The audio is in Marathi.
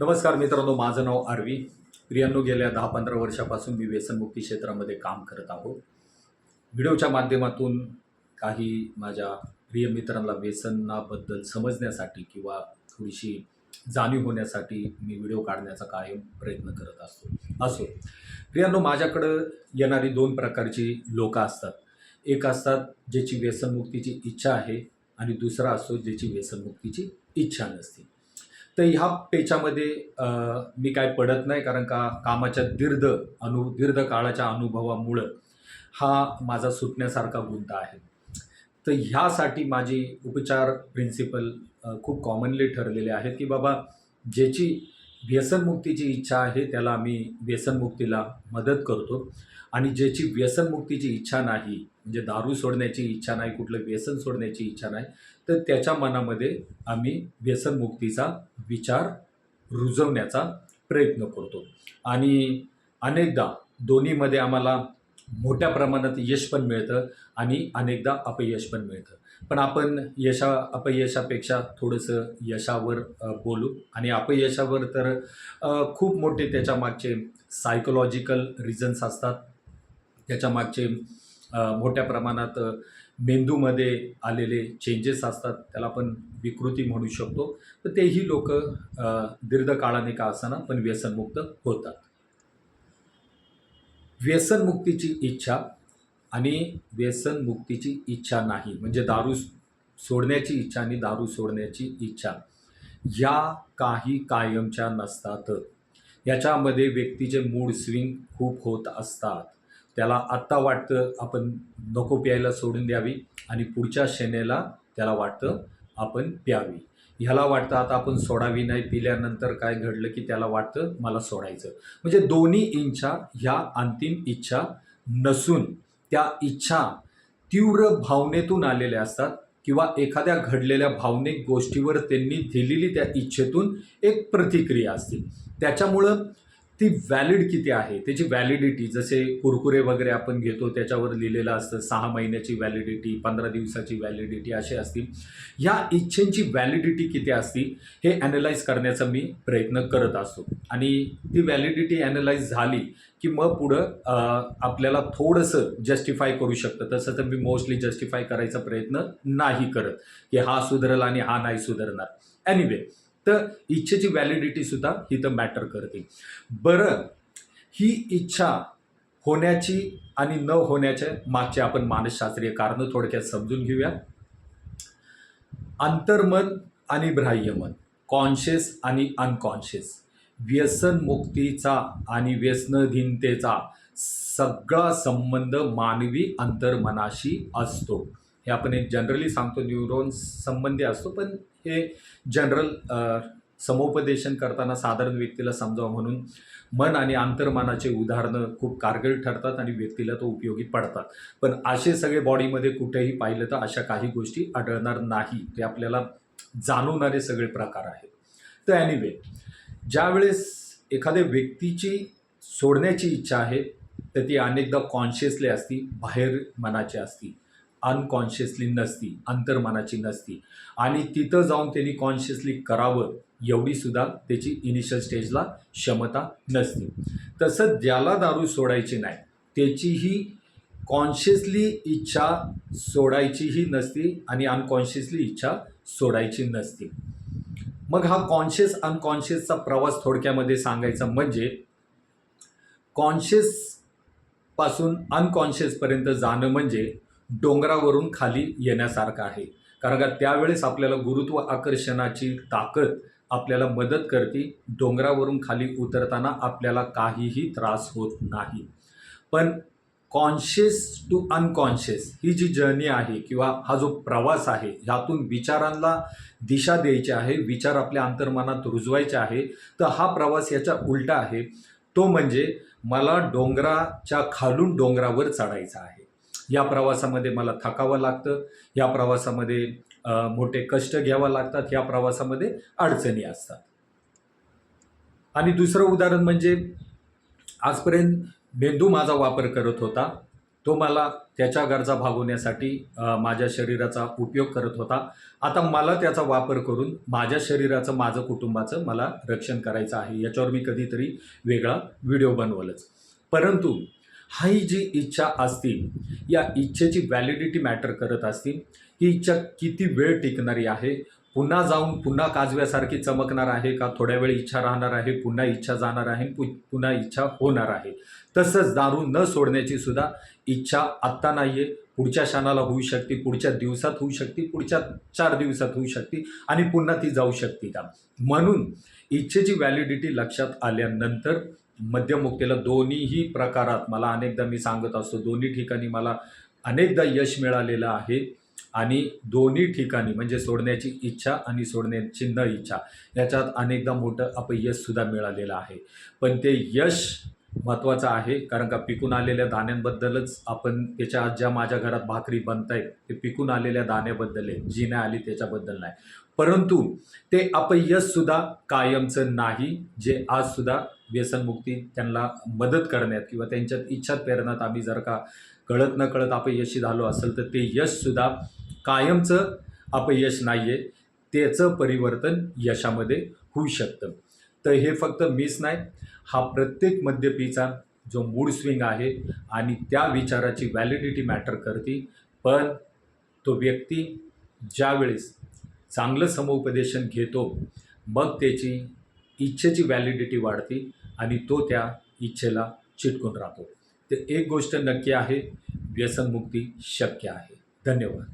नमस्कार मित्रांनो माझं नाव आरवी. प्रियांनो गेल्या दहा पंधरा वर्षापासून मी व्यसनमुक्ती क्षेत्रामध्ये काम करत आहोत. व्हिडिओच्या माध्यमातून काही माझ्या प्रिय मित्रांना व्यसनाबद्दल समजण्यासाठी किंवा थोडीशी जाणीव होण्यासाठी मी व्हिडिओ काढण्याचा कायम प्रयत्न करत असतो असो. प्रियांनो माझ्याकडं येणारी दोन प्रकारची लोकं असतात. एक असतात ज्याची व्यसनमुक्तीची इच्छा आहे आणि दुसरा असतो ज्याची व्यसनमुक्तीची इच्छा नसते. तर ह्या पेचामध्ये मी काय पडत नाही कारण का कामाच्या दीर्घ अनु दीर्घ काळाच्या अनुभवामुळं हा माझा सुटण्यासारखा गुंता आहे. तर ह्यासाठी माझी उपचार प्रिन्सिपल खूप कॉमनली ठरलेले आहेत की बाबा ज्याची व्यसनमुक्तीची इच्छा आहे त्याला आम्ही व्यसनमुक्तीला मदत करतो. आणि ज्याची व्यसनमुक्तीची इच्छा नाही म्हणजे दारू सोडण्याची इच्छा नाही कुठलं व्यसन सोडण्याची इच्छा नाही तर त्याच्या मनामध्ये आम्ही व्यसनमुक्तीचा विचार रुजवण्याचा प्रयत्न करतो. आणि अनेकदा दोन्हीमध्ये आम्हाला मोठ्या प्रमाणात यश पण मिळतं आणि अनेकदा अपयश पण मिळतं. पण आपण यशा अपयशापेक्षा थोडंसं यशावर बोलू. आणि अपयशावर तर खूप मोठे त्याच्या मागचे सायकोलॉजिकल रिझन्स असतात. त्याच्या मागचे मोठ्या प्रमाणात मेंदूमध्ये आलेले चेंजेस असतात. त्याला आपण विकृती म्हणू शकतो. तर तेही लोक दीर्घकाळाने का असताना पण व्यसनमुक्त होतात. व्यसनमुक्तीची इच्छा आणि व्यसनमुक्तीची इच्छा नाही. म्हणजे दारू सोडण्याची इच्छा आणि दारू सोडण्याची इच्छा या काही कायमच्या नसतात. याच्यामध्ये व्यक्तीचे मूड स्विंग खूप होत असतात. त्याला आत्ता वाटतं आपण नको प्यायला सोडून द्यावी आणि पुढच्या क्षणेला त्याला वाटतं आपण प्यावी. ह्याला वाटतं आता आपण सोडावी नाही पिल्यानंतर काय घडलं की त्याला वाटतं मला सोडायचं. म्हणजे दोन्ही इच्छा ह्या अंतिम इच्छा नसून त्या इच्छा तीव्र भावनेतून आलेल्या असतात किंवा एखाद्या घडलेल्या भावनिक गोष्टीवर त्यांनी दिलेली त्या इच्छेतून एक प्रतिक्रिया असते. त्याच्यामुळं ती व्हॅलिड किती आहे? त्याची व्हॅलिडिटी जसे कुरकुरे वगैरे आपण घेतो त्याच्यावर लिहिलेलं असतं सहा महिन्याची व्हॅलिडिटी पंधरा दिवसाची व्हॅलिडिटी अशी असतील. ह्या इच्छेंची व्हॅलिडिटी किती असती हे ॲनलाईज करण्याचा मी प्रयत्न करत असतो. आणि ती व्हॅलिडिटी ॲनलाईज झाली की मग पुढं आपल्याला थोडंसं जस्टिफाय करू शकतं. तसं तर मी मोस्टली जस्टिफाय करायचा प्रयत्न नाही करत की हा सुधरल आणि हा नाही सुधारणार. एनिवे तर इच्छेची व्हॅलिडिटी सुद्धा इथं मॅटर करते. बरं ही इच्छा होण्याची आणि न होण्याच्या मागचे आपण मानसशास्त्रीय कारणं थोडक्यात समजून घेऊया अंतर्मन आणि बाह्यमन कॉन्शियस आणि अनकॉन्शियस व्यसनमुक्तीचा आणि व्यसनधीनतेचा सगळा संबंध मानवी अंतर्मनाशी असतो. हे आपण एक जनरली सांगतो न्यूरॉन संबंधी असतो पण हे जनरल समुपदेशन करताना साधारण व्यक्तीला समजावं म्हणून मन आणि अंतर्मनाचे उदाहरणं खूप कारगर ठरतात आणि व्यक्तीला तो उपयोगी पडतात. पण असे सगळे बॉडीमध्ये कुठेही पाहिलं तर अशा काही गोष्टी आढळणार नाही. ते आपल्याला जाणवणारे सगळे प्रकार आहेत. तर ॲनिवे ज्यावेळेस एखाद्या व्यक्तीची सोडण्याची इच्छा आहे तर ती अनेकदा कॉन्शियसली असती बाहेर मनाची असती. अनकॉन्शियसली नसती अंतर्मनाची नसती. आणि तिथं जाऊन त्यांनी कॉन्शियसली करावं एवढी सुद्धा त्याची इनिशियल स्टेजला क्षमता नसते. तसं ज्याला दारू सोडायची नाही त्याचीही कॉन्शियसली इच्छा सोडायचीही नसती आणि अनकॉन्शियसली इच्छा सोडायची नसते. मग हा कॉन्शियस अनकॉन्शियसचा प्रवास थोडक्यामध्ये सांगायचा म्हणजे कॉन्शियसपासून अनकॉन्शियसपर्यंत जाणं म्हणजे डोंगरावरून खाली येण्यासारखं आहे. कारण का त्यावेळेस आपल्याला गुरुत्व आकर्षणाची ताकद आपल्याला मदत करते. डोंगरावरून खाली उतरताना आपल्याला काहीही त्रास होत नाही. पण कॉन्शियस टू अनकॉन्शियस ही जी जर्नी आहे किंवा हा जो प्रवास आहे ह्यातून विचारांना दिशा द्यायची आहे विचार आपल्या अंतर्मनात रुजवायचे आहे तर हा प्रवास याच्या उलटा आहे. तो म्हणजे मला डोंगराच्या खालून डोंगरावर चढायचा आहे. या प्रवासामध्ये मला थकावं लागतं या प्रवासामध्ये मोठे कष्ट घ्यावं लागतात या प्रवासामध्ये अडचणी असतात. आणि दुसरं उदाहरण म्हणजे आजपर्यंत मेंदू माझा वापर करत होता. तो मला त्याच्या गरजा भागवण्यासाठी माझ्या शरीराचा उपयोग करत होता. आता मला त्याचा वापर करून माझ्या शरीराचं माझं कुटुंबाचं मला रक्षण करायचं आहे. याच्यावर मी कधीतरी वेगळा व्हिडिओ बनवलंच. परंतु ही जी इच्छा असतील या इच्छेची व्हॅलिडिटी मॅटर करत असतील ही इच्छा किती वेळ टिकणारी आहे? पुन्हा जाऊन पुन्हा काजव्यासारखी चमकणार आहे का? थोड्या वेळ इच्छा राहणार आहे पुन्हा इच्छा जाणार आहे पु पुन्हा इच्छा होणार आहे. तसंच दारू न सोडण्याची सुद्धा इच्छा आत्ता नाही आहे पुढच्या क्षणाला होऊ शकते पुढच्या दिवसात होऊ शकते पुढच्या चार दिवसात होऊ शकते आणि पुन्हा ती जाऊ शकते का? म्हणून इच्छेची व्हॅलिडिटी लक्षात आल्यानंतर मद्यमुक्तीला दोन्हीही प्रकारात मला अनेकदा मी सांगत असतो दोन्ही ठिकाणी मला अनेकदा यश मिळालेलं आहे आणि दोन्ही ठिकाणी म्हणजे सोडण्याची इच्छा आणि सोडण्याची न इच्छा याच्यात अनेकदा मोठं अपयशसुद्धा मिळालेलं आहे. पण ते यश महत्त्वाचं आहे. कारण का पिकून आलेल्या दाण्यांबद्दलच आपण त्याच्या ज्या माझ्या घरात भाकरी बनत आहेत ते पिकून आलेल्या दाण्याबद्दल आहे. जी नाही आली त्याच्याबद्दल नाही. परंतु ते अपयशसुद्धा कायमचं नाही जे आजसुद्धा व्यसनमुक्ती त्यांना मदत करण्यात किंवा त्यांच्यात इच्छा पेरण्यात आम्ही जर का कळत न कळत अपयशी झालो असेल तर ते यशसुद्धा कायमचं अपयश नाही आहे त्याचं परिवर्तन यशामध्ये होऊ शकतं. तर हे फक्त मीच नाही हा प्रत्येक मद्यपीचा जो मूड स्विंग आहे आणि त्या विचाराची व्हॅलिडिटी मॅटर करते. पण तो व्यक्ती ज्यावेळेस चांगलं समुपदेशन घेतो मग त्याची इच्छेची व्हॅलिडिटी वाढते आणि तो त्या इच्छेला चिटकून राहतो. तर एक गोष्ट नक्की आहे व्यसनमुक्ती शक्य आहे. धन्यवाद.